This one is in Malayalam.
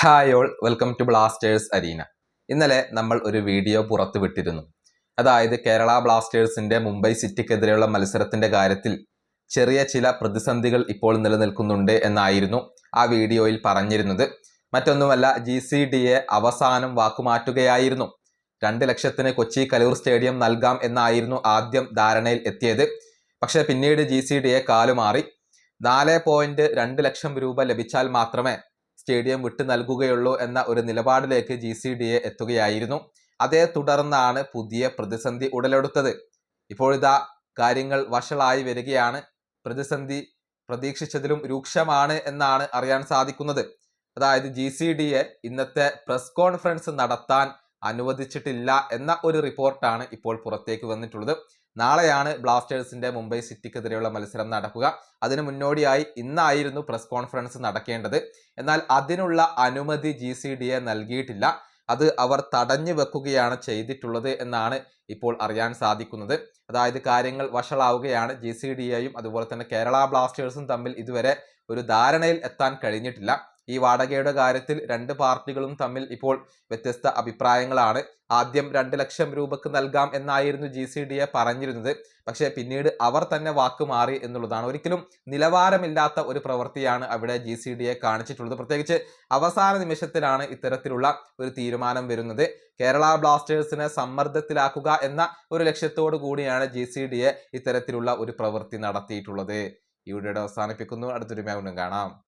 Hi all welcome to Blasters arena ഇന്നലെ നമ്മൾ ഒരു വീഡിയോ പുറത്തുവിട്ടിരുന്നു. അതായത് കേരള ബ്ലാസ്റ്റേഴ്സിന്റെ മുംബൈ സിറ്റിക്കെതിരെയുള്ള മത്സരത്തിന്റെ കാര്യത്തിൽ ചെറിയ ചില പ്രതിസന്ധികൾ ഇപ്പോൾ നിലനിൽക്കുന്നുണ്ട് എന്നായിരുന്നു ആ വീഡിയോയിൽ പറഞ്ഞിരുന്നത്. മറ്റൊന്നുമല്ല ജി സി ഡി എ അവസാനം വാക്കുമാറ്റുകയായിരുന്നു. രണ്ട് ലക്ഷത്തിന് കൊച്ചി കലൂർ സ്റ്റേഡിയം നൽകാം എന്നായിരുന്നു ആദ്യം ധാരണയിൽ എത്തിയത്. പക്ഷേ പിന്നീട് ജി സി ഡി എ കാലുമാറി. നാല് പോയിന്റ് രണ്ട് ലക്ഷം രൂപ ലഭിച്ചാൽ മാത്രമേ സ്റ്റേഡിയം വിട്ടു നൽകുകയുള്ളൂ എന്ന ഒരു നിലപാടിലേക്ക് ജി സി ഡി എ എത്തുകയായിരുന്നു. അതേ തുടർന്നാണ് പുതിയ പ്രതിസന്ധി ഉടലെടുത്തത്. ഇപ്പോഴിതാ കാര്യങ്ങൾ വഷളായി വരികയാണ്. പ്രതിസന്ധി പ്രതീക്ഷിച്ചതിലും രൂക്ഷമാണ് എന്നാണ് അറിയാൻ സാധിക്കുന്നത്. അതായത് ജി സി ഡി എ ഇന്നത്തെ പ്രസ് കോൺഫറൻസ് നടത്താൻ അനുവദിച്ചിട്ടില്ല എന്ന ഒരു റിപ്പോർട്ടാണ് ഇപ്പോൾ പുറത്തേക്ക് വന്നിട്ടുള്ളത്. നാളെയാണ് ബ്ലാസ്റ്റേഴ്സിന്റെ മുംബൈ സിറ്റിക്കെതിരെയുള്ള മത്സരം നടക്കുക. അതിനു മുന്നോടിയായി ഇന്നായിരുന്നു പ്രസ് കോൺഫറൻസ് നടക്കേണ്ടത്. എന്നാൽ അതിനുള്ള അനുമതി ജി സി ഡി എ നൽകിയിട്ടില്ല. അത് അവർ തടഞ്ഞു വെക്കുകയാണ് ചെയ്തിട്ടുള്ളത് എന്നാണ് ഇപ്പോൾ അറിയാൻ സാധിക്കുന്നത്. അതായത് കാര്യങ്ങൾ വഷളാവുകയാണ് ജി സി ഡി എയും അതുപോലെ തന്നെ കേരള ബ്ലാസ്റ്റേഴ്സും തമ്മിൽ ഇതുവരെ ഒരു ധാരണയിൽ എത്താൻ കഴിഞ്ഞിട്ടില്ല. ഈ വാടകയുടെ കാര്യത്തിൽ രണ്ട് പാർട്ടികളും തമ്മിൽ ഇപ്പോൾ വ്യത്യസ്ത അഭിപ്രായങ്ങളാണ്. ആദ്യം രണ്ട് ലക്ഷം രൂപക്ക് നൽകാം എന്നായിരുന്നു ജി സി ഡി എ പറഞ്ഞിരുന്നത്. പക്ഷേ പിന്നീട് അവർ തന്നെ വാക്ക് മാറി എന്നുള്ളതാണ്. ഒരിക്കലും നിലവാരമില്ലാത്ത ഒരു പ്രവൃത്തിയാണ് അവിടെ ജി സി ഡി എ കാണിച്ചിട്ടുള്ളത്. പ്രത്യേകിച്ച് അവസാന നിമിഷത്തിലാണ് ഇത്തരത്തിലുള്ള ഒരു തീരുമാനം വരുന്നത്. കേരള ബ്ലാസ്റ്റേഴ്സിനെ സമ്മർദ്ദത്തിലാക്കുക എന്ന ഒരു ലക്ഷ്യത്തോടു കൂടിയാണ് ജി സി ഡി എ ഇത്തരത്തിലുള്ള ഒരു പ്രവൃത്തി നടത്തിയിട്ടുള്ളത്. ഈ വീഡിയോയുടെ അവസാനിപ്പിക്കുന്നു. അടുത്തൊരു മേഖലും കാണാം.